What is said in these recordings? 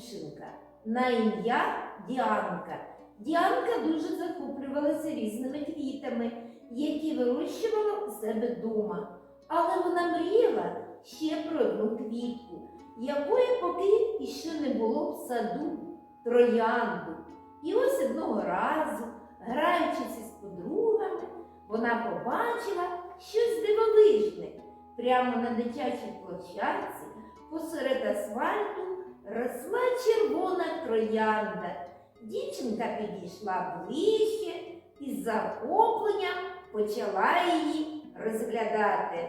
дівчинка на ім'я Діанка. Діанка дуже захоплювалася різними квітами, які вирощувала у себе вдома. Але вона мріяла ще про одну квітку, якої поки іще не було в саду троянду. І ось одного разу, граючись із подругами, вона побачила щось дивовижне. Прямо на дитячій площадці посеред асфальту росла червона троянда. Дівчинка підійшла ближче і з захопленням почала її розглядати.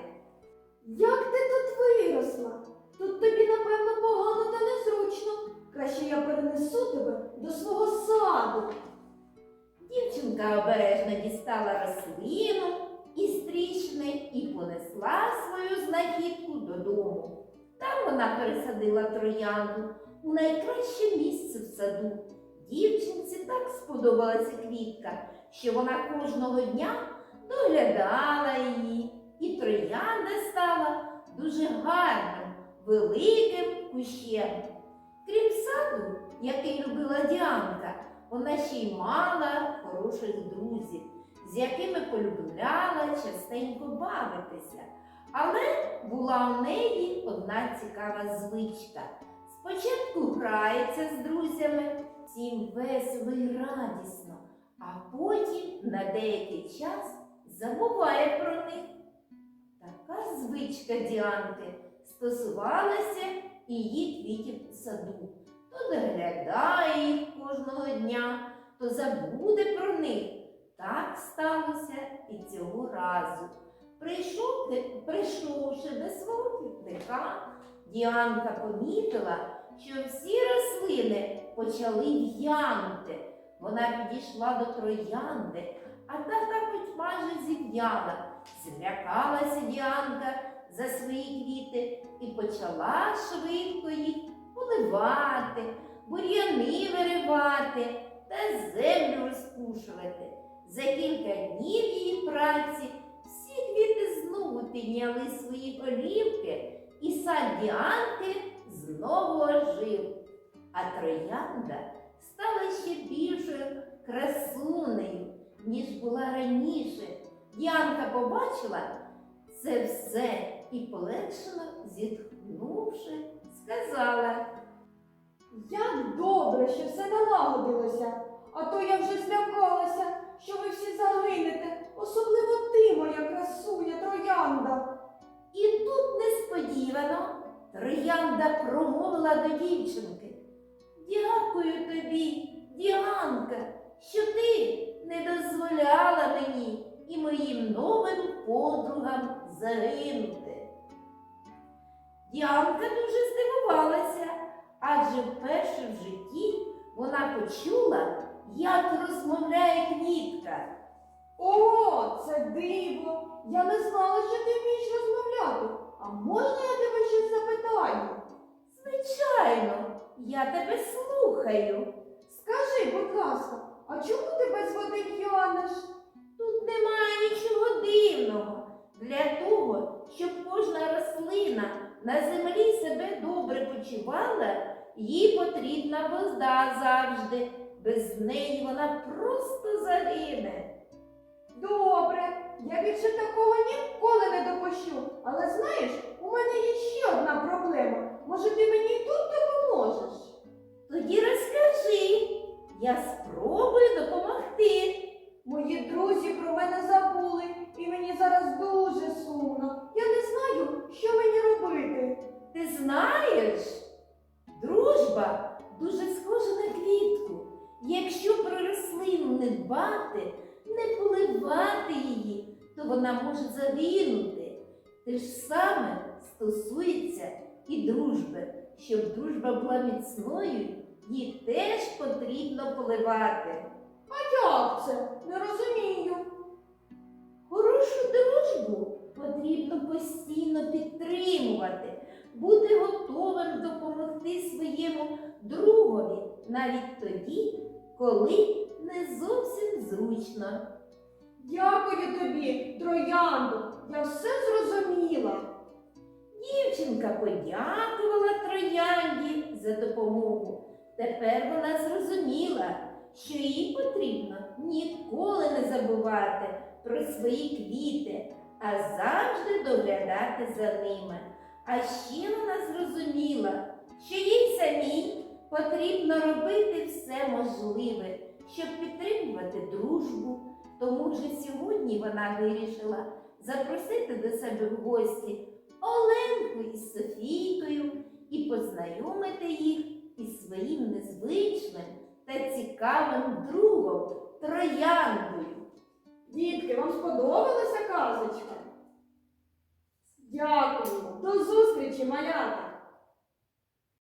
Як ти тут виросла? Тут тобі, напевно, погано та незручно. Краще я перенесу тебе до свого саду. Дівчинка обережно дістала рослину із тріщини і понесла свою знахідку додому. Там вона пересадила троянду у найкраще місце в саду. Дівчинці так сподобалася квітка, що вона кожного дня доглядала її, і троянда стала дуже гарним, великим кущем. Крім саду, який любила Діанка, вона ще й мала хороших друзів, з якими полюбляла частенько бавитися. Але була у неї одна цікава звичка. Спочатку грається з друзями, всім весело і радісно, а потім на деякий час забуває про них. Така звичка Діанки стосувалася і її квітів у саду. То доглядає їх кожного дня, то забуде про них. Так сталося і цього разу. Прийшов, прийшовши до свого квітника, Діанка помітила, що всі рослини почали в'янути. Вона підійшла до троянди, а та так майже зів'яла. Злякалася Діанка за свої квіти і почала швидко їх поливати, бур'яни виривати та землю розпушувати. За кілька днів її праці всі квіти знову підняли свої голівки, і сад Діанки знову ожив. А троянда стала ще більшою красунею, ніж була раніше. Діанка побачила це все і полегшено зітхнувши, сказала. Як добре, що все налагодилося, а то я вже злякалася, троянда промовила до дівчинки. Дякую тобі, Діанка, що ти не дозволяла мені і моїм новим подругам загинути. Діанка дуже здивувалася, адже вперше в житті вона почула, як розмовляє квітка. О, це диво! Я не знала, що ти вмієш розмовляти. А можна я тебе щось запитаю? Звичайно, я тебе слухаю. Скажи, будь ласка, а чому ти без води п'янеш? Тут немає нічого дивного. Для того, щоб кожна рослина на землі себе добре почувала, їй потрібна вода завжди. Без неї вона просто загине. Добре, я більше такого ніколи не допущу. Але знаєш, у мене є ще одна проблема. Може, ти мені тут допоможеш? Тоді розкажи, я спробую допомогти. Мої друзі про мене забули, і мені зараз дуже сумно. Я не знаю, що мені робити. Ти знаєш, дружба дуже схожа на квітку. Якщо про рослину не дбати, не поливати її, то вона може загинути. Те ж саме стосується і дружби. Щоб дружба була міцною, її теж потрібно поливати. Як це? Не розумію. Хорошу дружбу потрібно постійно підтримувати, бути готовим допомогти своєму другові навіть тоді, коли не зовсім зручно. Дякую тобі, троянду. Я все зрозуміла. Дівчинка подякувала троянді за допомогу Тепер вона зрозуміла, що їй потрібно ніколи не забувати про свої квіти, а завжди доглядати за ними. А ще вона зрозуміла, що їй самій потрібно робити все можливе, щоб підтримувати дружбу. Тому вже сьогодні вона вирішила запросити до себе в гості Оленку із Софійкою і познайомити їх із своїм незвичним та цікавим другом Трояндою. Дітки, вам сподобалася казочка? Дякую. До зустрічі, малята!